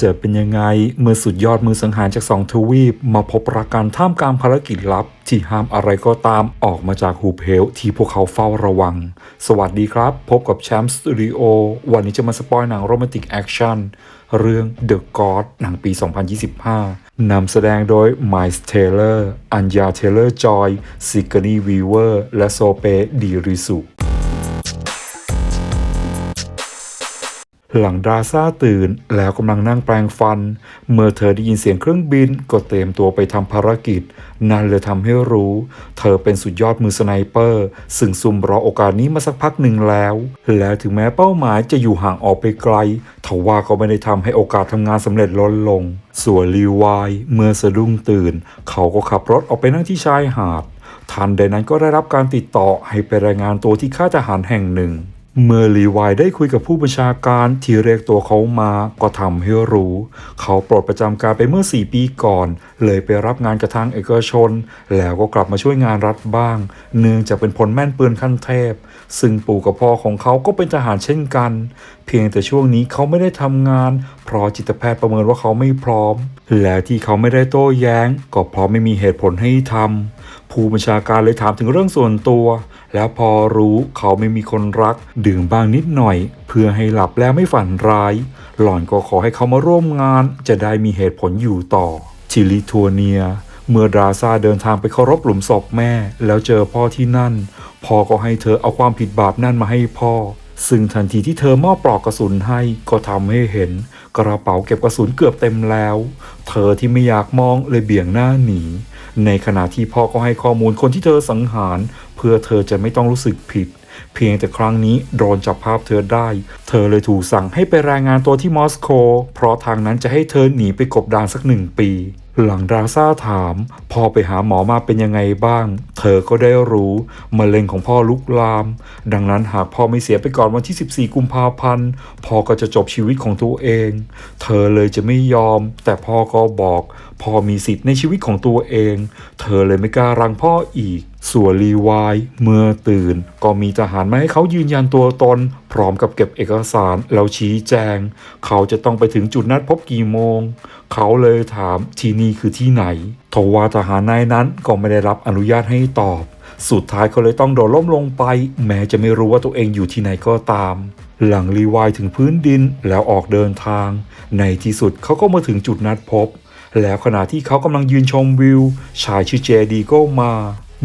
จะเป็นยังไงเมื่อสุดยอดมือสังหารจากสองทวีป มาพบรักกันท่ามกลางภารกิจลับ ที่ห้ามอะไรก็ตามออกมาจากหูเพลที่พวกเขาเฝ้าระวัง สวัสดีครับ พบกับแชมป์สตูดิโอวันนี้จะมาสปอยหนังโรแมนติกแอคชั่นเรื่อง The God หนังปี 2025 นำแสดงโดยไมล์เทเลอร์อัญญาเทเลอร์จอยซิกานีวีเวอร์ และโซเปดีริสุ หลังดราซ่าตื่นแล้วกำลังนั่งแปรงฟัน เมื่อเธอได้ยินเสียงเครื่องบินก็เตรียมตัวไปทำภารกิจ นั่นเลยทำให้รู้ เธอเป็นสุดยอดมือสไนเปอร์ ซึ่งซุ่มรอโอกาสนี้มาสักพักหนึ่งแล้ว และถึงแม้เป้าหมายจะอยู่ห่างออกไปไกลทว่าก็ไม่ได้ทำให้โอกาสทำงานสำเร็จลดลง ส่วนลีวายเมื่อสะดุ้งตื่น เขาก็ขับรถออกไปนั่งที่ชายหาดทันใดนั้นก็ได้รับการติดต่อให้ไปรายงานตัวที่ค่ายทหารแห่งหนึ่ง เมื่อลีวายได้คุยกับผู้บัญชาการที่เรียกตัวเขามาก็ทำให้รู้ เขาปลดประจำการไปเมื่อ 4 ปีก่อน เลยไปรับงานกระทางเอกชน แล้วก็กลับมาช่วยงานรัฐบ้าง เนื่องจากเป็นพลแม่นปืนขั้นเทพ ซึ่งปู่กับพ่อของเขาก็เป็นทหารเช่นกัน เพียงแต่ช่วงนี้เขาไม่ได้ทำงาน เพราะจิตแพทย์ประเมินว่าเขาไม่พร้อม และที่เขาไม่ได้โต้แย้ง ก็เพราะไม่มีเหตุผลให้ทำผู้บัญชาการเลยถามถึงเรื่องส่วนตัว แล้วพอรู้เขาไม่มีคนรัก ดื่มบ้างนิดหน่อย เพื่อให้หลับแล้วไม่ฝันร้าย หล่อนก็ขอให้เขามาร่วมงาน จะได้มีเหตุผลอยู่ต่อทิลิทัวเนีย เมื่อดราซาเดินทางไปเคารพหลุมศพแม่ แล้วเจอพ่อที่นั่น พ่อก็ให้เธอเอาความผิดบาปนั่นมาให้พ่อ ซึ่งทันทีที่เธอมอบปลอกกระสุนให้ก็ทำให้เห็น กระเป๋าเก็บกระสุนเกือบเต็มแล้ว เธอที่ไม่อยากมองเลยเบี่ยงหน้าหนี ในขณะที่พ่อก็ให้ข้อมูลคนที่เธอสังหาร เพื่อเธอจะไม่ต้องรู้สึกผิด เพียงแต่ครั้งนี้โดนจับภาพเธอได้ เธอเลยถูกสั่งให้ไปรายงานตัวที่มอสโก เพราะทางนั้นจะให้เธอหนีไปกบดานสักหนึ่งปีหลังดราซ่าถาม พ่อไปหาหมอมาเป็นยังไงบ้าง เธอก็ได้รู้มะเร็งของพ่อลุกลาม ดังนั้นหากพ่อไม่เสียไปก่อนวันที่ 14 กุมภาพันธ์พ่อก็จะจบชีวิตของตัวเอง เธอเลยจะไม่ยอม แต่พ่อก็บอก พ่อมีสิทธิ์ในชีวิตของตัวเอง เธอเลยไม่กล้ารังพ่ออีก ส่วนรีวายเมื่อตื่น ก็มีทหารมาให้เขายืนยันตัวตน พร้อมกับเก็บเอกสารแล้วชี้แจง เขาจะต้องไปถึงจุดนัดพบกี่โมง เขาเลยถามที่นี่คือที่ไหนทว่าทหารนายนั้นก็ไม่ได้รับอนุญาตให้ตอบ สุดท้ายเขาเลยต้องโดดล่มลงไป แม้จะไม่รู้ว่าตัวเองอยู่ที่ไหนก็ตามหลังรีวายถึงพื้นดินแล้วออกเดินทาง ในที่สุดเขาก็มาถึงจุดนัดพบ แล้วขณะที่เขากำลังยืนชมวิว ชายชื่อเจดีก็มา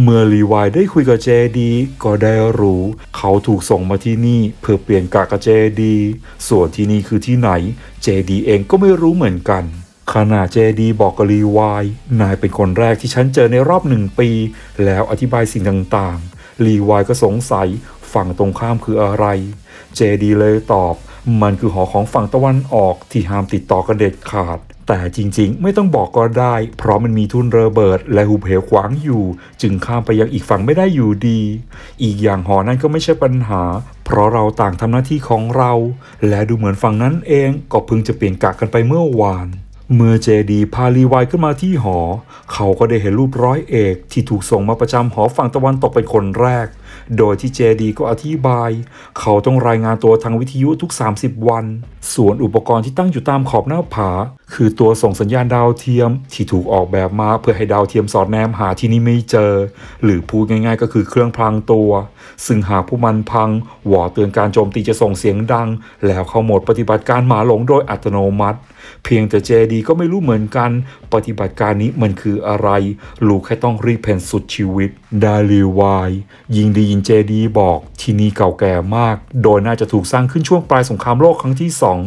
เมื่อรีวายได้คุยกับเจดีก็ได้รู้ เขาถูกส่งมาที่นี่เพื่อเปลี่ยนกะกับเจดีส่วนที่นี่คือที่ไหน เจดีเองก็ไม่รู้เหมือนกันขณะเจดีบอกกับรีวายนายเป็นคนแรกที่ฉันเจอในรอบหนึ่งปี แล้วอธิบายสิ่งต่างๆ รีวายก็สงสัยฝั่งตรงข้ามคืออะไร เจดีเลยตอบ มันคือหอของฝั่งตะวันออกที่ห้ามติดต่อกันเด็ดขาด แต่จริงๆ ไม่ต้องบอกก็ได้ เพราะมันมีทุนระเบิด และหุบเหวขวางอยู่ จึงข้ามไปยังอีกฝั่งไม่ได้อยู่ดี อีกอย่างหอนั้นก็ไม่ใช่ปัญหา เพราะเราต่างทำหน้าที่ของเรา และดูเหมือนฝั่งนั้นเองก็เพิ่งจะเปลี่ยนกะกันไปเมื่อวานเมื่อเจดีพาลีวายขึ้นมาที่หอ เขาก็ได้เห็นรูปร้อยเอกที่ถูกส่งมาประจำหอฝั่งตะวันตกเป็นคนแรก โดยที่เจดีก็อธิบาย เขาต้องรายงานตัวทางวิทยุทุก 30 วัน ส่วนอุปกรณ์ที่ตั้งอยู่ตามขอบหน้าผา คือตัวส่งสัญญาณดาวเทียมที่ถูกออกแบบมาเพื่อให้ดาวเทียมสอดแนมหาที่นี่ไม่เจอ หรือพูดง่ายๆ ก็คือเครื่องพลางตัว ซึ่งหากผู้มันพังหวอเตือนการโจมตีจะส่งเสียงดัง แล้วเข้าโหมดปฏิบัติการหมาหลงโดยอัตโนมัติ เพียงแต่เจดีก็ไม่รู้เหมือนกัน ปฏิบัติการนี้มันคืออะไร ลูกแค่ต้องรีเพนสุดชีวิตดาลีวายยิงด้ยินเจดีบอกที่นี่เก่าแก่มาก โดยน่าจะถูกสร้างขึ้นช่วงปลายสงครามโลกครั้งที่สอง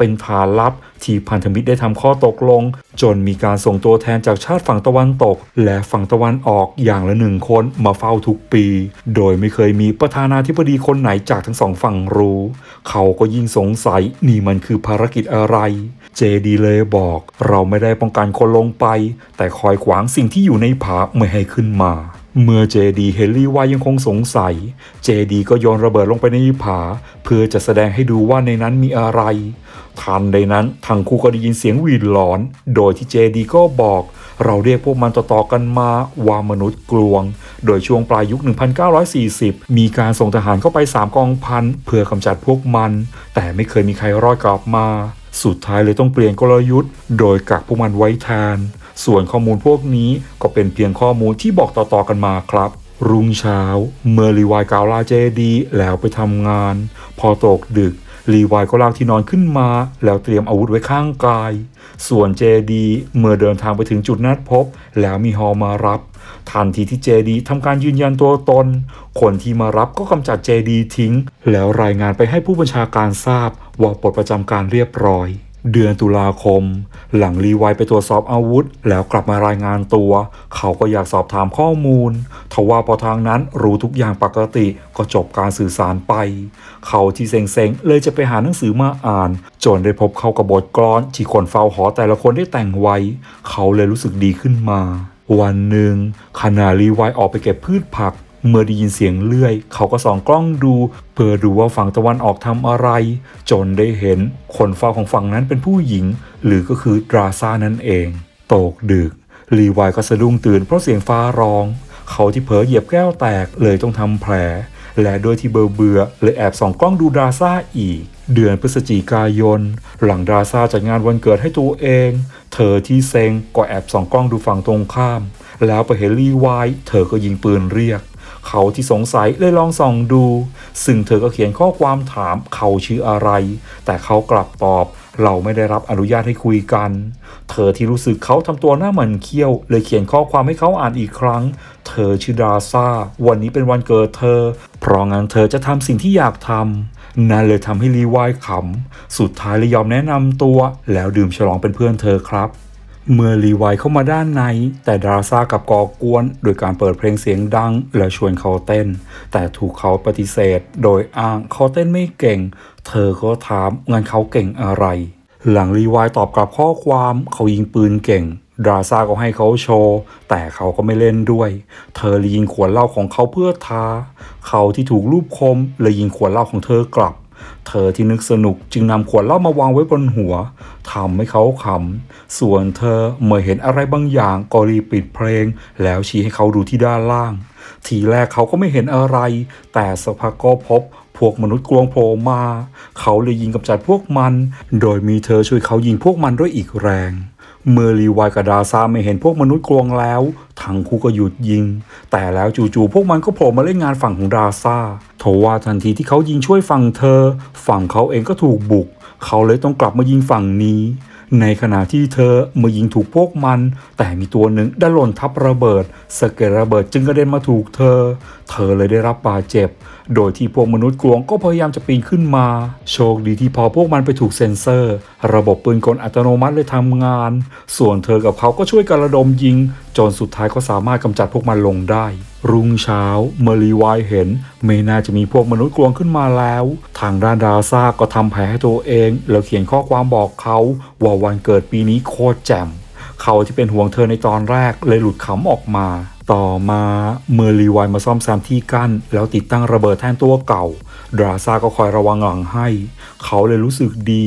เป็นฐานลับ ที่พันธมิตรได้ทำข้อตกลง จนมีการส่งตัวแทนจากชาติฝั่งตะวันตก และฝั่งตะวันออกอย่างละหนึ่งคนมาเฝ้าทุกปี โดยไม่เคยมีประธานาธิบดีคนไหนจากทั้งสองฝั่งรู้ เขาก็ยิ่งสงสัยนี่มันคือภารกิจอะไร เจดีเลยบอก เราไม่ได้ป้องกันคนลงไป แต่คอยขวางสิ่งที่อยู่ในผาไม่ให้ขึ้นมา เมื่อเจดีเฮนรี่วายยังคงสงสัย เจดีก็โยนระเบิดลงไปในผา เพื่อจะแสดงให้ดูว่าในนั้นมีอะไร ทันใดนั้นทั้งคู่ก็ได้ยินเสียงหวีดหลอน โดยที่เจดีก็บอก เราเรียกพวกมันต่อๆกันมาว่ามนุษย์กลวง โดยช่วงปลายยุค 1940 มีการส่งทหารเข้าไป 3 กองพันเพื่อกำจัดพวกมัน แต่ไม่เคยมีใครรอดกลับมา สุดท้ายเลยต้องเปลี่ยนกลยุทธ์ โดยกักพวกมันไว้แทน ส่วนข้อมูลพวกนี้ก็เป็นเพียงข้อมูลที่บอกต่อๆกันมาครับ รุ่งเช้า เมื่อรีวายกาวลาเจดีแล้วไปทำงาน พอตกดึกรีวายก็ลากที่นอนขึ้นมา แล้วเตรียมอาวุธไว้ข้างกาย ส่วนเจดีเมื่อเดินทางไปถึงจุดนัดพบ แล้วมีฮอมารับ ทันทีที่เจดีทำการยืนยันตัวตน คนที่มารับก็กำจัดเจดีทิ้ง แล้วรายงานไปให้ผู้บัญชาการทราบว่าปลดประจำการเรียบร้อย เดือนตุลาคม หลังรีไวายไปตรวจสอบอาวุธ แล้วกลับมารายงานตัว เขาก็อยากสอบถามข้อมูลทว่าพอทางนั้นรู้ทุกอย่างปกติก็จบการสื่อสารไป เขาที่เซ็งๆ เลยจะไปหาหนังสือมาอ่าน จนได้พบเข้ากับบทกลอนที่คนเฝ้าหอแต่ละคนได้แต่งไว้ เขาเลยรู้สึกดีขึ้นมา วันหนึ่งขณะรีไวายออกไปเก็บพืชผัก เมื่อได้ยินเสียงเลื่อย เขาก็ส่องกล้องดู เพื่อดูว่าฝั่งตะวันออกทำอะไร จนได้เห็นคนเฝ้าของฝั่งนั้นเป็นผู้หญิง หรือก็คือดราซ่านั่นเอง ตกดึกรีวายก็สะดุ้งตื่นเพราะเสียงฟ้าร้อง เขาที่เผลอเหยียบแก้วแตกเลยต้องทำแผล และโดยที่เบอร์เบื่อเลยแอบส่องกล้องดูดราซ่าอีก เดือนพฤศจิกายน หลังดราซ่าจัดงานวันเกิดให้ตัวเอง เธอที่เซ็งก็แอบส่องกล้องดูฝั่งตรงข้าม แล้วไปเห็นรีวายเธอก็ยิงปืนเรียก เขาที่สงสัยเลยลองส่องดู ซึ่งเธอก็เขียนข้อความถามเขาชื่ออะไร แต่เขากลับตอบเราไม่ได้รับอนุญาตให้คุยกัน เธอที่รู้สึกเขาทำตัวหน้าเหมือนเขี้ยว เลยเขียนข้อความให้เขาอ่านอีกครั้ง เธอชื่อดาซาวันนี้เป็นวันเกิดเธอ เพราะงั้นเธอจะทำสิ่งที่อยากทำนั่นเลยทำให้รีวายขำ สุดท้ายเลยยอมแนะนำตัว แล้วดื่มฉลองเป็นเพื่อนเธอครับ เมื่อรีไวเข้ามาด้านใน แต่ดาราซากับกอกวน โดยการเปิดเพลงเสียงดัง และชวนเขาเต้น แต่ถูกเขาปฏิเสธ โดยอ้างเขาเต้นไม่เก่ง เธอก็ถามงานเขาเก่งอะไร หลังรีไวตอบกลับข้อความเขายิงปืนเก่งดราซาก็ให้เขาโชว์แต่เขาก็ไม่เล่นด้วย เธอเลยยิงขวดเหล้าของเขาเพื่อท้า เขาที่ถูกรูปคมเลยยิงขวดเหล้าของเธอกลับ เธอที่นึกสนุกจึงนำขวดเหล้ามาวางไว้บนหัวทำให้เขาขำ ส่วนเธอเมื่อเห็นอะไรบางอย่างก็รีบปิดเพลง แล้วชี้ให้เขาดูที่ด้านล่าง ทีแรกเขาก็ไม่เห็นอะไร แต่สักพักก็พบพวกมนุษย์กลวงโผล่มา เขาเลยยิงกำจัดพวกมัน โดยมีเธอช่วยเขายิงพวกมันด้วยอีกแรง เมื่อรีวายกับดาซาไม่เห็นพวกมนุษย์กลวงแล้วทั้งคู่ก็หยุดยิง แต่แล้วจู่ๆพวกมันก็โผล่มาเล่นงานฝั่งของดาซาทว่าทันทีที่เขายิงช่วยฝั่งเธอ ฝั่งเขาเองก็ถูกบุก เขาเลยต้องกลับมายิงฝั่งนี้ ในขณะที่เธอเมื่อยิงถูกพวกมัน แต่มีตัวหนึ่งได้หล่นทับระเบิดสะเก็ดระเบิดจึงกระเด็นมาถูกเธอ เธอเลยได้รับบาดเจ็บ โดยที่พวกมนุษย์กลวงก็พยายามจะปีนขึ้นมา โชคดีที่พอพวกมันไปถูกเซ็นเซอร์ ระบบปืนกลอัตโนมัติเลยทำงาน ส่วนเธอกับเขาก็ช่วยกันระดมยิง จนสุดท้ายก็สามารถกำจัดพวกมันลงได้ รุ่งเช้า เมรีวายเห็นไม่น่าจะมีพวกมนุษย์กลวงขึ้นมาแล้ว ทางด้านดาซ่าก็ทำแผลให้ตัวเอง แล้วเขียนข้อความบอกเขา ว่าวันเกิดปีนี้โคตรแจ่มเขาที่เป็นห่วงเธอในตอนแรกเลยหลุดขำออกมา ต่อมาเมื่อรีไวมาซ่อมแซมที่กั้น แล้วติดตั้งระเบิดแทนตัวเก่า ดราซาก็คอยระวังหลังให้เขาเลยรู้สึกดี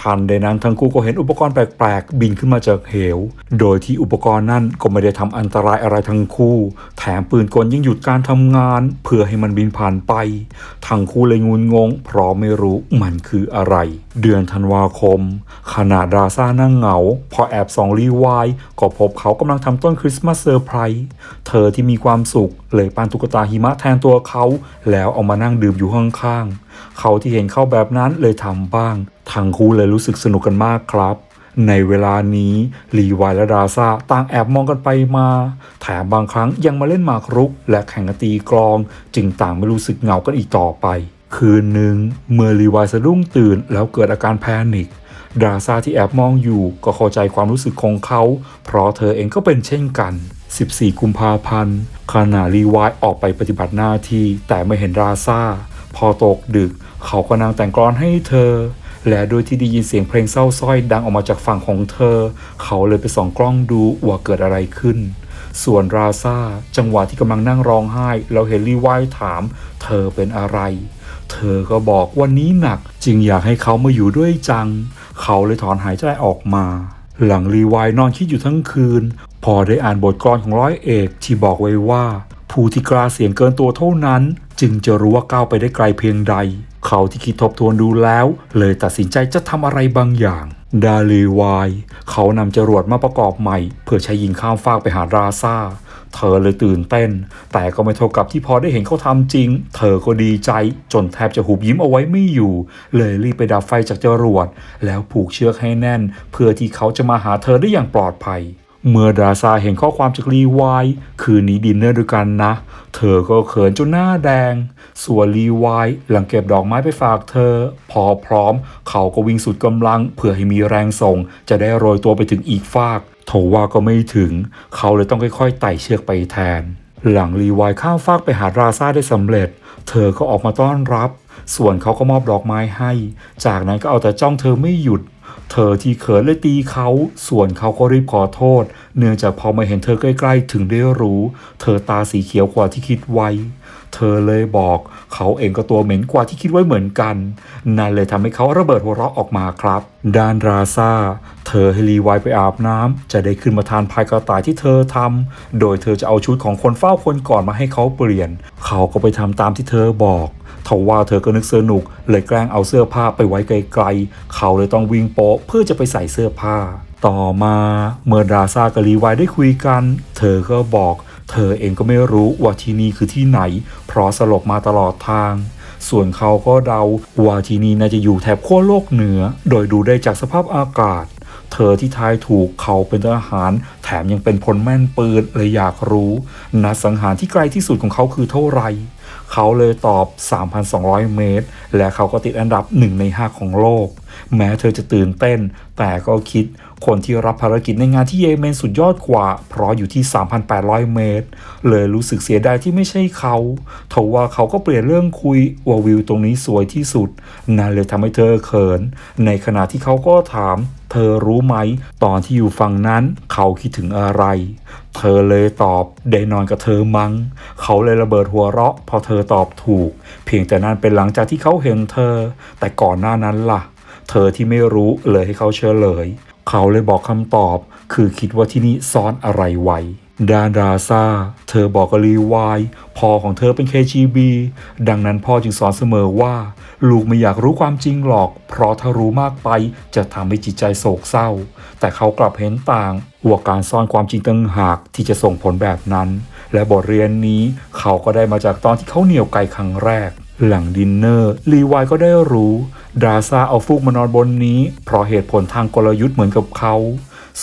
ทันใดนั้นทั้งคู่ก็เห็นอุปกรณ์แปลกๆ บินขึ้นมาจากเหว โดยที่อุปกรณ์นั่นก็ไม่ได้ทำอันตรายอะไรทั้งคู่ แถมปืนกลยังหยุดการทำงาน เพื่อให้มันบินผ่านไป ทั้งคู่เลยงุนงง เพราะไม่รู้มันคืออะไร เดือนธันวาคม ขณะดราซ่านั่งเหงา พอแอบส่องรีไวายก็พบเขากำลังทำต้นคริสต์มาสเซอร์ไพรส์เธอที่มีความสุขเลยปั้นตุ๊กตาหิมะแทนตัวเขา แล้วเอามานั่งดื่มอยู่ข้างๆ เขาที่เห็นเขาแบบนั้นเลยทำบ้างทั้งคู่เลยรู้สึกสนุกกันมากครับ ในเวลานี้ลีวายและดาซาต่างแอบมองกันไปมา แถมบางครั้งยังมาเล่นหมากรุก และแข่งกันตีกลอง จึงต่างไม่รู้สึกเหงากันอีกต่อไป คืนหนึ่งเมื่อลีวายสะดุ้งตื่นแล้วเกิดอาการแพนิคดาซาที่แอบมองอยู่ก็เข้าใจความรู้สึกของเขา เพราะเธอเองก็เป็นเช่นกัน 14 กุมภาพันธ์ขณะรีวายออกไปปฏิบัติหน้าที่แต่ไม่เห็นดาซา พอตกดึก เขาก็นั่งแต่งกลอนให้เธอ และโดยที่ได้ยินเสียงเพลงเศร้าสร้อยดังออกมาจากฝั่งของเธอ เขาเลยไปส่องกล้องดูว่าเกิดอะไรขึ้น ส่วนราซาจังหวะที่กำลังนั่งร้องไห้เราเห็นรีวายถาม เธอเป็นอะไร เธอก็บอกวันนี้หนักจึงอยากให้เขามาอยู่ด้วยจัง เขาเลยถอนหายใจออกมาหลังรีวายนอนคิดอยู่ทั้งคืน พอได้อ่านบทกลอนของร้อยเอกที่บอกไว้ว่า ผู้ที่กล้าเสียงเกินตัวเท่านั้น จึงจะรู้ว่าก้าวไปได้ไกลเพียงใด เขาที่คิดทบทวนดูแล้ว เลยตัดสินใจจะทำอะไรบางอย่าง ดาลีวาย เขานำจรวดมาประกอบใหม่ เพื่อใช้ยิงข้ามฟากไปหาราซาเธอเลยตื่นเต้น แต่ก็ไม่เท่ากับที่พอได้เห็นเขาทำจริง เธอก็ดีใจ จนแทบจะหุบยิ้มเอาไว้ไม่อยู่ เลยรีบไปดับไฟจากจรวด แล้วผูกเชือกให้แน่น เพื่อที่เขาจะมาหาเธอได้อย่างปลอดภัย เมื่อดาซาเห็นข้อความจากรีวายคืนนี้ดินเนอร์ด้วยกันนะ เธอก็เขินจนหน้าแดง ส่วนรีวายหลังเก็บดอกไม้ไปฝากเธอ พอพร้อม เขาก็วิ่งสุดกำลัง เพื่อให้มีแรงส่ง จะได้โรยตัวไปถึงอีกฟากโถว่าก็ไม่ถึง เขาเลยต้องค่อยๆไต่เชือกไปแทน หลังรีวายข้ามฟากไปหาราซาได้สำเร็จ เธอก็ออกมาต้อนรับ ส่วนเขาก็มอบดอกไม้ให้ จากนั้นก็เอาแต่จ้องเธอไม่หยุด เธอที่เขินเลยตีเขา ส่วนเขาก็รีบขอโทษ เนื่องจากพอมาเห็นเธอใกล้ๆ ถึงได้รู้ เธอตาสีเขียวกว่าที่คิดไว้ เธอเลยบอก เขาเองก็ตัวเหม็นกว่าที่คิดไว้เหมือนกัน นั่นเลยทำให้เขาระเบิดหัวเราะออกมาครับด้านราซาเธอให้รีไวายไปอาบน้ำจะได้ขึ้นมาทานพายกระต่ายที่เธอทำโดยเธอจะเอาชุดของคนเฝ้าคนก่อนมาให้เขาเปลี่ยน เขาก็ไปทำตามที่เธอบอกทว่าเธอก็นึกสนุก เลยแกล้งเอาเสื้อผ้าไปไว้ไกลๆ เขาเลยต้องวิ่งโป๊ะเพื่อจะไปใส่เสื้อผ้า ต่อมาเมื่อดราซากับลีวายได้คุยกัน เธอก็บอก เธอเองก็ไม่รู้ว่าที่นี่คือที่ไหน เพราะสลบมาตลอดทาง ส่วนเขาก็เดาว่าที่นี่น่าจะอยู่แถบขั้วโลกเหนือ โดยดูได้จากสภาพอากาศ เธอที่ทายถูกเขาเป็นทหาร แถมยังเป็นพลแม่นปืนเลยอยากรู้นัดสังหารที่ไกลที่สุดของเขาคือเท่าไหร่เขาเลยตอบ 3,200 เมตร และเขาก็ติดอันดับ 1 ใน 5 ของโลก แม้เธอจะตื่นเต้น แต่ก็คิด คนที่รับภารกิจในงานที่เยเมนสุดยอดกว่า เพราะอยู่ที่ 3,800 เมตร เลยรู้สึกเสียดายที่ไม่ใช่เขาทว่าเขาก็เปลี่ยนเรื่องคุยว่าวิวตรงนี้สวยที่สุด นั่นเลยทำให้เธอเขิน ในขณะที่เขาก็ถาม เธอรู้ไหม ตอนที่อยู่ฝั่งนั้น เขาคิดถึงอะไร เธอเลยตอบได้นอนกับเธอมัง้ง เขาเลยระเบิดหัวเราะ พอเธอตอบถูก เพียงแต่นั้นเป็นหลังจากที่เขาเห็นเธอ แต่ก่อนหน้านั้นล่ะ เธอที่ไม่รู้เลยให้เขาเชื่อเลย เขาเลยบอกคำตอบ คือคิดว่าที่นี่ซ่อนอะไรไว้ดานดาซาเธอบอกกับลีวายพ่อของเธอเป็น KGB ดังนั้นพ่อจึงสอนเสมอว่า ลูกไม่อยากรู้ความจริงหรอก เพราะถ้ารู้มากไปจะทำให้จิตใจโศกเศร้า แต่เขากลับเห็นต่างว่าการซ่อนความจริงต่างหากที่จะส่งผลแบบนั้น และบทเรียนนี้เขาก็ได้มาจากตอนที่เขาเหนี่ยวไกครั้งแรก หลังดินเนอร์ลีวายก็ได้รู้ดาซาเอาฟูกมานอนบนนี้ เพราะเหตุผลทางกลยุทธ์เหมือนกับเขา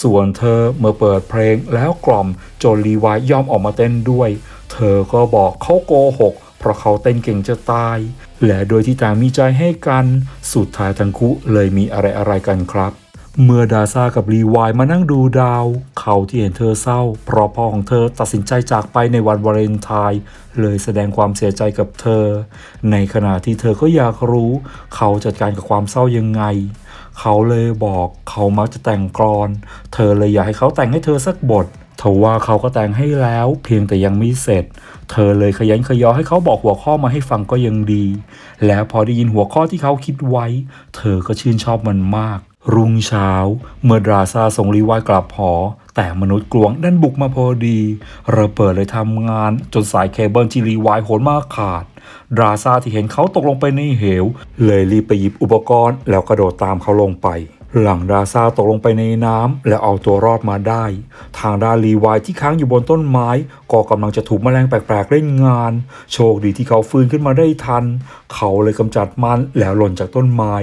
ส่วนเธอเมื่อเปิดเพลงแล้วกล่อมจนลีวายยอมออกมาเต้นด้วย เธอก็บอกเขาโกหก เพราะเขาเต้นเก่งจะตาย และโดยที่ต่างมีใจให้กัน สุดท้ายทั้งคู่เลยมีอะไรอะไรกันครับ เมื่อดาซากับรีวายมานั่งดูดาว เขาที่เห็นเธอเศร้า เพราะพ่อของเธอตัดสินใจจากไปในวันวาเลนไทน์เลยแสดงความเสียใจกับเธอ ในขณะที่เธอก็อยากรู้ เขาจัดการกับความเศร้ายังไง เขาเลยบอกเขามักจะแต่งกลอน เธอเลยอยากให้เขาแต่งให้เธอสักบททว่าเขาก็แต่งให้แล้ว เพียงแต่ยังไม่เสร็จ เธอเลยขยันขยอให้เขาบอกหัวข้อมาให้ฟังก็ยังดี แล้วพอได้ยินหัวข้อที่เขาคิดไว้ เธอก็ชื่นชอบมันมาก รุ่งเช้า เมื่อดราซาส่งรีวายกลับหอ แต่มนุษย์กลวงดันบุกมาพอดี เราเปิดเลยทำงานจนสายเคเบิลที่รีวายโหนมาขาด ดราซาที่เห็นเขาตกลงไปในเหว เลยรีบไปหยิบอุปกรณ์แล้วกระโดดตามเขาลงไป หลังดาซาตกลงไปในน้ำแล้วเอาตัวรอดมาได้ ทางด้านรีวายที่ค้างอยู่บนต้นไม้ ก็กำลังจะถูกแมลงแปลกๆเล่นงาน โชคดีที่เขาฟื้นขึ้นมาได้ทัน เขาเลยกำจัดมันแล้วหล่นจากต้นไม้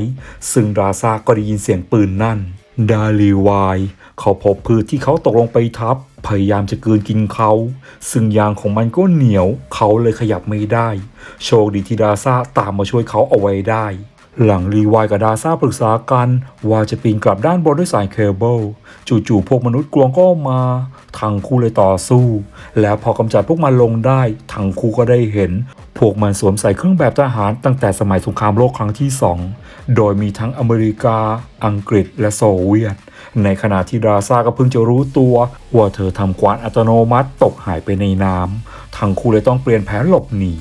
ซึ่งดาซาก็ได้ยินเสียงปืนนั่น ดาลีวายเขาพบพืชที่เขาตกลงไปทับ พยายามจะกืนกินเขา ซึ่งยางของมันก็เหนียว เขาเลยขยับไม่ได้ โชคดีที่ดาซาตามมาช่วยเขาเอาไว้ได้ หลังรีวายกับดาซาปรึกษากันว่าจะปีนกลับด้านบนด้วยสายเคเบิลจู่ๆพวกมนุษย์กลวงก็มาทังคู่เลยต่อสู้ แล้วพอกำจัดพวกมันลงได้ทังคู่ก็ได้เห็น พวกมันสวมใส่เครื่องแบบทหารตั้งแต่สมัยสงครามโลกครั้งที่สองโดยมีทั้งอเมริกา อังกฤษและโซเวียต ในขณะที่ดาซาก็เพิ่งจะรู้ตัวว่าเธอทำควานอัตโนมัติตกหายไปในน้ำทังคู่เลยต้องเปลี่ยนแผนหลบหนี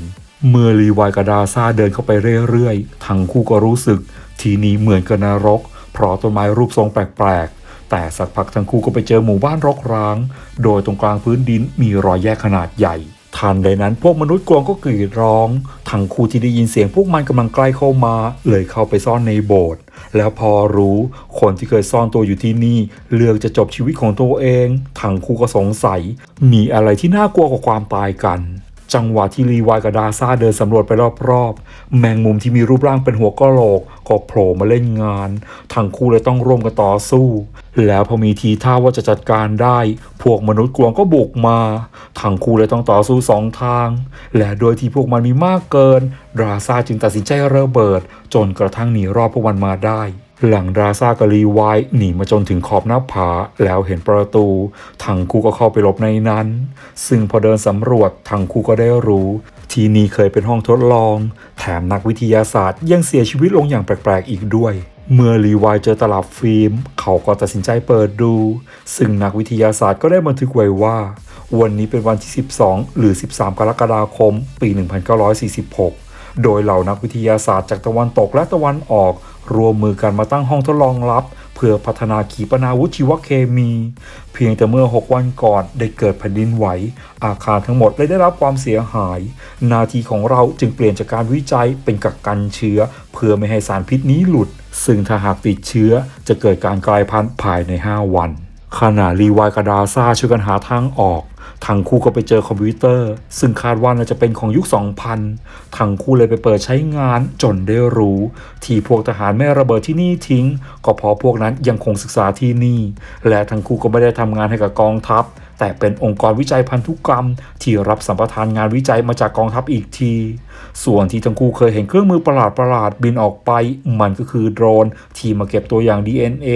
เมื่อรีวายกับดาซาเดินเข้าไปเรื่อยๆ ทั้งคู่ก็รู้สึก ทีนี้เหมือนกับนรก เพราะต้นไม้รูปทรงแปลกๆ แต่สักพักทั้งคู่ก็ไปเจอหมู่บ้านรกร้าง โดยตรงกลางพื้นดินมีรอยแยกขนาดใหญ่ทันใดนั้นพวกมนุษย์กวงก็กรีดร้อง ทั้งคู่ที่ได้ยินเสียงพวกมันกำลังใกล้เข้ามา เลยเข้าไปซ่อนในโบสถ์ แล้วพอรู้คนที่เคยซ่อนตัวอยู่ที่นี่ เลือกจะจบชีวิตของตัวเอง ทั้งคู่ก็สงสัย มีอะไรที่น่ากลัวกว่าความตายกัน จังหวะที่ลีวายกับดาซาเดินสำรวจไปรอบๆ แมงมุมที่มีรูปร่างเป็นหัวกะโหลกก็โผล่มาเล่นงาน ทั้งคู่เลยต้องร่วมกันต่อสู้ แล้วพอมีทีท่าว่าจะจัดการได้ พวกมนุษย์กวงก็บุกมา ทั้งคู่เลยต้องต่อสู้สองทาง และโดยที่พวกมันมีมากเกิน ดาซาจึงตัดสินใจระเบิด จนกระทั่งหนีรอดพวกมันมาได้ หลังดราซากับลีวายหนีมาจนถึงขอบหน้าผา แล้วเห็นประตูทั้งคู่ก็เข้าไปหลบในนั้น ซึ่งพอเดินสำรวจทั้งคู่ก็ได้รู้ ที่นี่เคยเป็นห้องทดลอง แถมนักวิทยาศาสตร์ยังเสียชีวิตลงอย่างแปลกๆอีกด้วยเมื่อลีวายเจอตลับฟิล์ม เขาก็ตัดสินใจเปิดดู ซึ่งนักวิทยาศาสตร์ก็ได้บันทึกไว้ว่า วันนี้เป็นวันที่ 12 หรือ 13 กรกฎาคม ปี 1946 โดยเหล่านักวิทยาศาสตร์จากตะวันตกและตะวันออกรวมมือกันมาตั้งห้องทดลองลับ เพื่อพัฒนาขีปนาวุธชีวเคมี เพียงแต่เมื่อ 6 วันก่อนได้เกิดแผ่นดินไหว อาคารทั้งหมดเลยได้รับความเสียหาย นาทีของเราจึงเปลี่ยนจากการวิจัยเป็นกักกันเชื้อ เพื่อไม่ให้สารพิษนี้หลุด ซึ่งถ้าหากติดเชื้อจะเกิดการกลายพันธุ์ภายใน 5 วันขณะรีวายกับดาซาช่วยกันหาทางออก ทั้งคู่ก็ไปเจอคอมพิวเตอร์ ซึ่งคาดว่าน่าจะเป็นของยุค 2000 ทั้งคู่เลยไปเปิดใช้งานจนได้รู้ ที่พวกทหารไม่ระเบิดที่นี่ทิ้ง ก็เพราะพวกนั้นยังคงศึกษาที่นี่ และทั้งคู่ก็ไม่ได้ทำงานให้กับกองทัพ แต่เป็นองค์กรวิจัยพันธุกรรม ที่รับสัมปทานงานวิจัยมาจากกองทัพอีกที ส่วนที่ทั้งคู่เคยเห็นเครื่องมือประหลาดประหลาดบินออกไป มันก็คือโดรน ที่มาเก็บตัวอย่าง DNA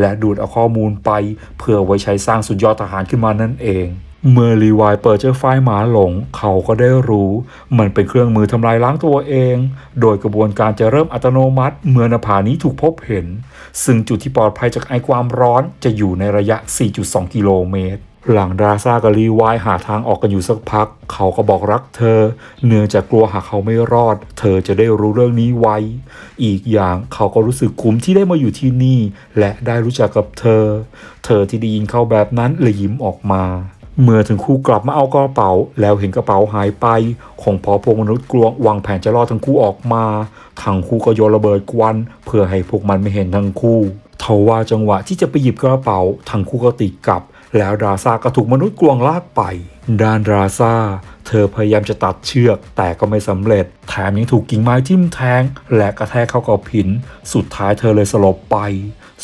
และดูดเอาข้อมูลไป เพื่อไว้ใช้สร้างสุดยอดทหารขึ้นมานั่นเอง เมื่อรีวายเปิดเจอไฟล์หมาหลง เขาก็ได้รู้ มันเป็นเครื่องมือทำลายล้างตัวเอง โดยกระบวนการจะเริ่มอัตโนมัติ เมื่อนาผานี้ถูกพบเห็น ซึ่งจุดที่ปลอดภัยจากไอความร้อนจะอยู่ในระยะ 4.2 กิโลเมตร หลังดราซากับรีวายหาทางออกกันอยู่สักพัก เขาก็บอกรักเธอ เนื่องจากกลัวหากเขาไม่รอด เธอจะได้รู้เรื่องนี้ไวอีกอย่างเขาก็รู้สึกคุ้มที่ได้มาอยู่ที่นี่ และได้รู้จักกับเธอ เธอที่ได้ยินเขาแบบนั้นเลยยิ้มออกมา เมื่อถึงคู่กลับมาเอากระเป๋า แล้วเห็นกระเป๋าหายไป ของพอพวกมนุษย์กลัววางแผนจะล่อทั้งคู่ออกมาทั้งคู่ก็โยนระเบิดควันเพื่อให้พวกมันไม่เห็นทั้งคู่ทว่าจังหวะที่จะไปหยิบกระเป๋าทั้งคู่ก็ติดกับ แล้วราซาก็ถูกมนุษย์กลวงลากไป ด้านราซาเธอพยายามจะตัดเชือกแต่ก็ไม่สำเร็จ แถมยังถูกกิ่งไม้ทิ่มแทง และกระแทกเข้ากับหิน สุดท้ายเธอเลยสลบไป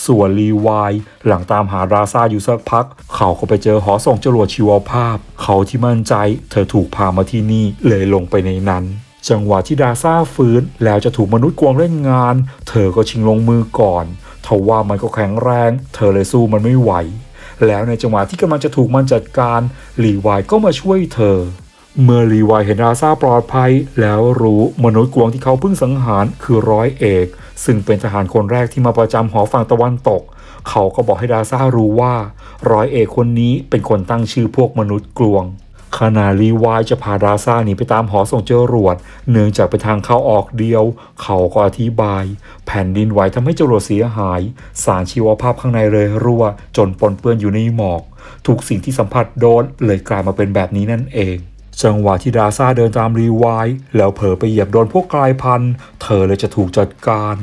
ส่วนรีวายหลังตามหาดราซาอยู่สักพัก เขาก็ไปเจอหอส่งจรวดชีวภาพ เขาที่มั่นใจ เธอถูกพามาที่นี่เลยลงไปในนั้น จังหวะที่ดาซาฟื้นแล้วจะถูกมนุษย์กวงเล่นงาน เธอก็ชิงลงมือก่อนทว่ามันก็แข็งแรง เธอเลยสู้มันไม่ไหว แล้วในจังหวะที่กำลังจะถูกมันจัดการลีวายก็มาช่วยเธอเมื่อลีวายเห็นดาซาปลอดภัย แล้วรู้มนุษย์กวงที่เขาเพิ่งสังหารคือร้อยเอก ซึ่งเป็นทหารคนแรกที่มาประจำหอฝั่งตะวันตก เขาก็บอกให้ดาซ่ารู้ว่า ร้อยเอกคนนี้เป็นคนตั้งชื่อพวกมนุษย์กลวงขณะลีวายจะพาดาซ่าหนีไปตามหอส่งเจรวด เนื่องจากเป็นทางเข้าออกเดียว เขาก็อธิบาย แผ่นดินไหวทำให้จรวดเสียหาย สารชีวภาพข้างในเลยรั่ว จนปนเปื้อนอยู่ในหมอก ทุกสิ่งที่สัมผัสโดนเลยกลายมาเป็นแบบนี้นั่นเอง จังหวะที่ดาซาเดินตามรีวายแล้วเผลอไปเหยียบโดนพวกกลายพันธุ์ เธอเลยจะถูกจัดการ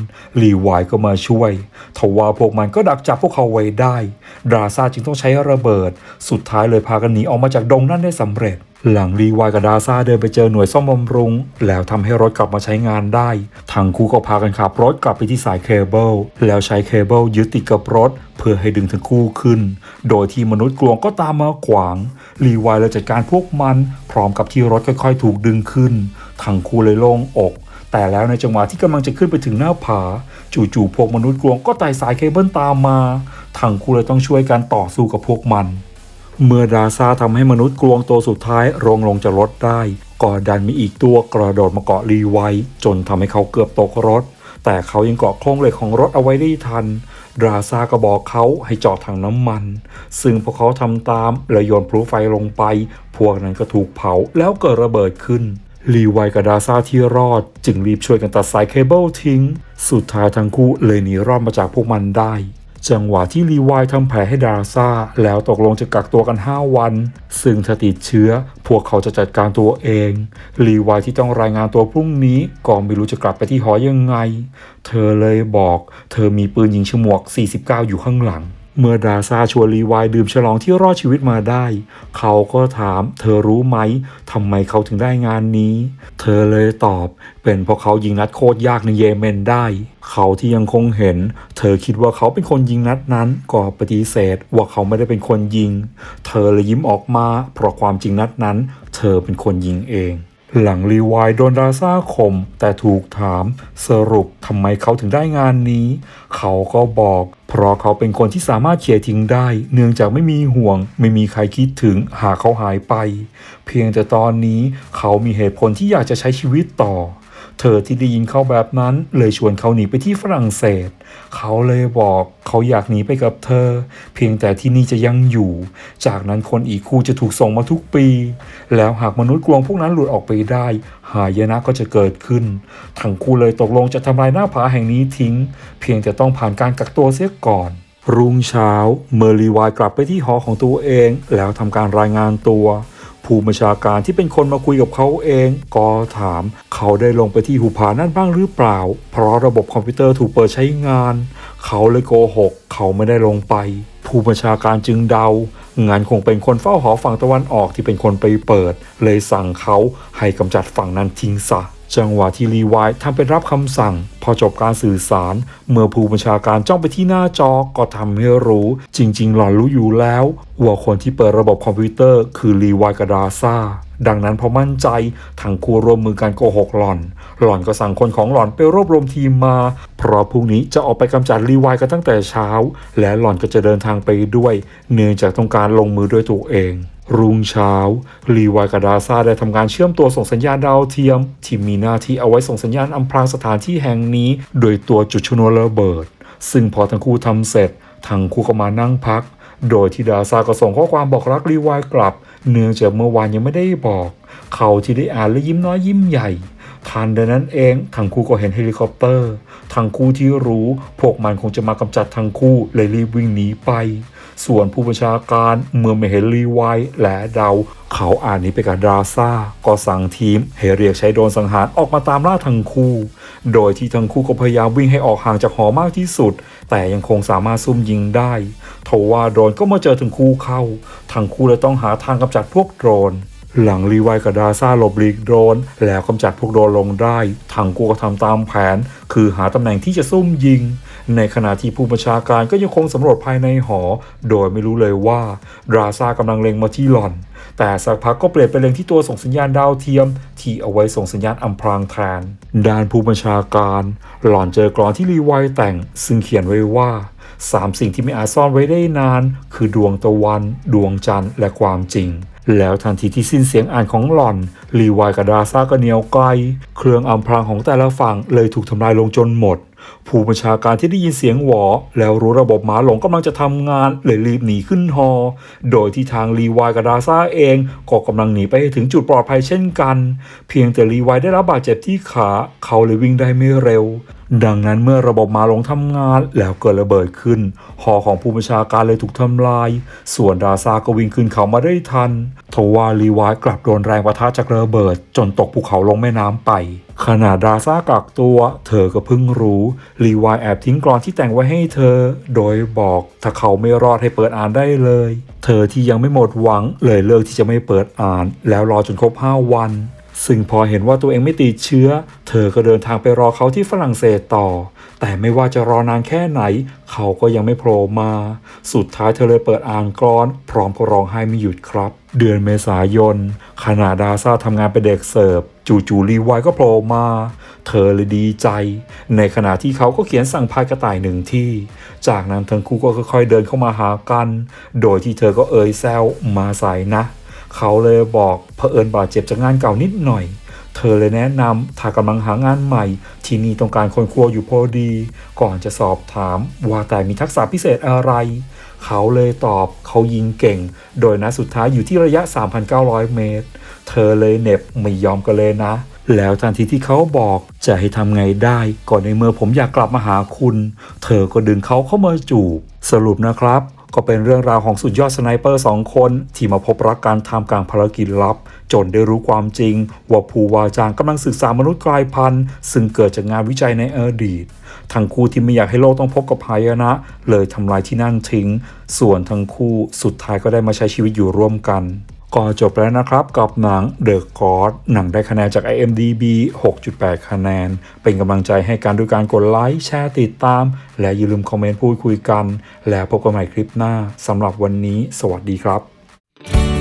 รีวายก็มาช่วยทว่าพวกมันก็ดักจับพวกเขาไว้ได้ ดาซาจึงต้องใช้ระเบิด สุดท้ายเลยพากันหนีออกมาจากดงนั่นได้สำเร็จ หลังรีวายกับดาซาเดินไปเจอหน่วยซ่อมบำรุง แล้วทำให้รถกลับมาใช้งานได้ทั้งคู่ก็พากันขับรถกลับไปที่สายเคเบิลแล้วใช้เคเบิลยึดติดกับรถ เพื่อให้ดึงทั้งคู่ขึ้น โดยที่มนุษย์กลวงก็ตามมาขวาง รีวายเลยจัดการพวกมัน พร้อมกับที่รถค่อยๆ ถูกดึงขึ้นทั้งคู่เลยโล่งอกแต่แล้วในจังหวะที่กำลังจะขึ้นไปถึงหน้าผา จู่ๆพวกมนุษย์กลวงก็ไต่สายเคเบิลตามมาทั้งคู่เลยต้องช่วยกันต่อสู้กับพวกมัน เมื่อดาซาทำให้มนุษย์กลวงตัวสุดท้ายลงลงจากรถได้ก็ดันมีอีกตัวกระโดดมาเกาะรีไวจนทำให้เขาเกือบตกรถ แต่เขายังเกาะโครงเหล็กของรถเอาไว้ได้ทัน ดราซาก็บอกเขาให้จอดถังน้ำมัน ซึ่งพอเขาทำตามและโยนพลุไฟลงไป พวกนั้นก็ถูกเผาแล้วเกิดระเบิดขึ้นลีไวกับดาซาที่รอด จึงรีบช่วยกันตัดสายเคเบิลทิ้ง สุดท้ายทั้งคู่เลยหนีรอดมาจากพวกมันได้ จังหวะที่รีวายทำแผลให้ดาราซาแล้วตกลงจะกักตัวกัน 5 วัน ซึ่งถ้าติดเชื้อ พวกเขาจะจัดการตัวเอง รีวายที่ต้องรายงานตัวพรุ่งนี้ก็ไม่รู้จะกลับไปที่หอยังไง เธอเลยบอก เธอมีปืนยิงฉมวก 49 อยู่ข้างหลัง เมื่อดาซาชวนรีวายดื่มฉลองที่รอดชีวิตมาได้ เขาก็ถามเธอรู้ไหมทำไมเขาถึงได้งานนี้ เธอเลยตอบ เป็นเพราะเขายิงนัดโคตรยากในเยเมนได้ เขาที่ยังคงเห็น เธอคิดว่าเขาเป็นคนยิงนัดนั้นก็ปฏิเสธว่าเขาไม่ได้เป็นคนยิง เธอเลยยิ้มออกมา เพราะความจริงนัดนั้น เธอเป็นคนยิงเอง หลังรีวายโดนดาซ่าข่มแต่ถูกถามสรุปทำไมเขาถึงได้งานนี้ เขาก็บอก เพราะเขาเป็นคนที่สามารถเขียทิ้งได้ เนื่องจากไม่มีห่วง ไม่มีใครคิดถึงหากเขาหายไป เพียงแต่ตอนนี้เขามีเหตุผลที่อยากจะใช้ชีวิตต่อ เธอที่ได้ยินเขาแบบนั้น เลยชวนเขาหนีไปที่ฝรั่งเศส เขาเลยบอกเขาอยากหนีไปกับเธอ เพียงแต่ที่นี่จะยังอยู่ จากนั้นคนอีกคู่จะถูกส่งมาทุกปี แล้วหากมนุษย์กลวงพวกนั้นหลุดออกไปได้ หายนะก็จะเกิดขึ้น ทั้งคู่เลยตกลงจะทำลายหน้าผาแห่งนี้ทิ้ง เพียงแต่ต้องผ่านการกักตัวเสียก่อนรุ่งเช้า เมอร์ลีวายกลับไปที่หอของตัวเอง แล้วทำการรายงานตัว ผู้บัญชาการที่เป็นคนมาคุยกับเขาเอง ก็ถามเขาได้ลงไปที่หูผานั่นบ้างหรือเปล่า เพราะระบบคอมพิวเตอร์ถูกเปิดใช้งาน เขาเลยโกหก เขาไม่ได้ลงไป ผู้บัญชาการจึงเดางานคงเป็นคนเฝ้าหอฝั่งตะวันออกที่เป็นคนไปเปิด เลยสั่งเขาให้กำจัดฝั่งนั้นทิ้งซะ จังหวะที่รีวายทำเป็นรับคำสั่ง พอจบการสื่อสาร เมื่อผู้บัญชาการจ้องไปที่หน้าจอก็ทำให้รู้ จริง ๆ หล่อนรู้อยู่แล้ว ว่าคนที่เปิดระบบคอมพิวเตอร์คือรีวายกับดาซาดังนั้นพอมั่นใจทั้งคู่ร่วมมือกันโกหกหล่อน หล่อนก็สั่งคนของหล่อนไปรวบรวมทีมมา เพราะพรุ่งนี้จะออกไปกำจัดรีวายกันตั้งแต่เช้า และหล่อนก็จะเดินทางไปด้วย เนื่องจากต้องการลงมือด้วยตัวเอง รุ่งเช้ารีวายกับดาซาได้ทำการเชื่อมตัวส่งสัญญาณดาวเทียม ที่มีหน้าที่เอาไว้ส่งสัญญาณอำพรางสถานที่แห่งนี้ โดยตัวจุดชนวนระเบิด ซึ่งพอทั้งคู่ทำเสร็จทั้งคู่ก็มานั่งพัก โดยที่ดาซาก็ส่งข้อความบอกรักรีวายกลับ เนื่องจากเมื่อวานยังไม่ได้บอก เขาที่ได้อ่านและยิ้มน้อยยิ้มใหญ่ทันใดนั้นเองทั้งคู่ก็เห็นเฮลิคอปเตอร์ทั้งคู่ที่รู้ พวกมันคงจะมากำจัดทั้งคู่เลยรีบวิ่งหนีไป ส่วนผู้บัญชาการเมื่อไม่เห็นรีไวท์และเดา เขาอ่านนี้ไปกับดราซ่าก็สั่งทีมให้เรียกใช้โดนสังหารออกมาตามล่าทั้งคู่ โดยที่ทั้งคู่ก็พยายามวิ่งให้ออกห่างจากหอมากที่สุด แต่ยังคงสามารถซุ่มยิงได้ทว่าโดนก็มาเจอทั้งคู่เข้า ทั้งคู่เลยต้องหาทางกำจัดพวกโดรนหลังรีไวกับดาซ่าหลบหลีกโดรนแล้วกำจัดพวกโดรนลงได้ทางกูก็ทำตามแผน คือหาตำแหน่งที่จะซุ่มยิง ในขณะที่ผู้บัญชาการก็ยังคงสำรวจภายในหอ โดยไม่รู้เลยว่าดราซากำลังเล็งมาที่หล่อน แต่สักพักก็เปลี่ยนไปเล็งที่ตัวส่งสัญญาณดาวเทียม ที่เอาไว้ส่งสัญญาณอำพรางแทนด้านผู้บัญชาการ หล่อนเจอกรอนที่รีไวท์แต่ง ซึ่งเขียนไว้ว่าสามสิ่งที่ไม่อาจซ่อนไว้ได้นาน คือดวงตะวัน ดวงจันทร์และความจริง แล้วทันทีที่สิ้นเสียงอ่านของหล่อน รีวายกับดาซาก็เหนียวไกล เครื่องอำพรางของแต่ละฝั่งเลยถูกทำลายลงจนหมด ผู้บัญชาการที่ได้ยินเสียงหวอ แล้วรู้ระบบหมาหลงกำลังจะทำงานเลยรีบหนีขึ้นฮอ โดยที่ทางรีวายกับดาซ่าเองก็กำลังหนีไปถึงจุดปลอดภัยเช่นกัน เพียงแต่รีวายได้รับบาดเจ็บที่ขาเขาเลยวิ่งได้ไม่เร็ว ดังนั้นเมื่อระบบหมาหลงทำงานแล้วเกิดระเบิดขึ้น หอของผู้บัญชาการเลยถูกทำลาย ส่วนดาซาก็วิ่งขึ้นเขามาได้ทันทว่ารีวายกลับโดนแรงประทะจากระเบิด จนตกภูเขาลงแม่น้ำไป ขณะดาซากักตัว เธอก็เพิ่งรู้รีวายแอบทิ้งกรอนที่แต่งไว้ให้เธอ โดยบอกถ้าเขาไม่รอดให้เปิดอ่านได้เลย เธอที่ยังไม่หมดหวังเลยเลือกที่จะไม่เปิดอ่าน แล้วรอจนครบ 5 วัน ซึ่งพอเห็นว่าตัวเองไม่ติดเชื้อ เธอก็เดินทางไปรอเขาที่ฝรั่งเศสต่อ แต่ไม่ว่าจะรอนานแค่ไหน เขาก็ยังไม่โผล่มา สุดท้ายเธอเลยเปิดอ่านกรอน พร้อมกับร้องไห้ไม่หยุดครับ เดือนเมษายนขณะดาซาทำงานเป็นเด็กเสิร์ฟ จู่ๆรีไวก็โผล่มา เธอเลยดีใจ ในขณะที่เขาก็เขียนสั่งพายกระต่ายหนึ่งที่ จากนั้นทั้งคู่ก็ค่อยๆเดินเข้ามาหากัน โดยที่เธอก็เอ่ยแซวมาใส่นะ เขาเลยบอกเผอิญบาดเจ็บจากงานเก่านิดหน่อยเธอเลยแนะนำถ้ากำลังหางานใหม่ ที่นี่ต้องการคนครัวอยู่พอดี ก่อนจะสอบถามว่าแต่มีทักษะพิเศษอะไร เขาเลยตอบเขายิงเก่ง โดยนัดสุดท้ายอยู่ที่ระยะ 3,900 เมตร เธอเลยเหน็บไม่ยอมกันเลยนะ แล้วทันทีที่เขาบอกจะให้ทำไงได้ก่อนในเมื่อผมอยากกลับมาหาคุณ เธอก็ดึงเขาเข้ามาจูบ สรุปนะครับก็เป็นเรื่องราวของสุดยอดสไนเปอร์สองคน ที่มาพบรักการทำกลางภารกิจลับ จนได้รู้ความจริง ว่าภูวาจางกำลังศึกษามนุษย์กลายพันธุ์ ซึ่งเกิดจากงานวิจัยในอดีต ทั้งคู่ที่ไม่อยากให้โลกต้องพบกับหายนะ เลยทำลายที่นั่นทิ้ง ส่วนทั้งคู่สุดท้ายก็ได้มาใช้ชีวิตอยู่ร่วมกันก็จบแล้วนะครับกับหนัง The God หนังได้คะแนนจาก IMDb 6.8 คะแนน เป็นกำลังใจให้การด้วยการกดไลค์แชร์ติดตาม และอย่าลืมคอมเมนต์พูดคุยกัน แล้วพบกันใหม่คลิปหน้าสำหรับวันนี้ สวัสดีครับ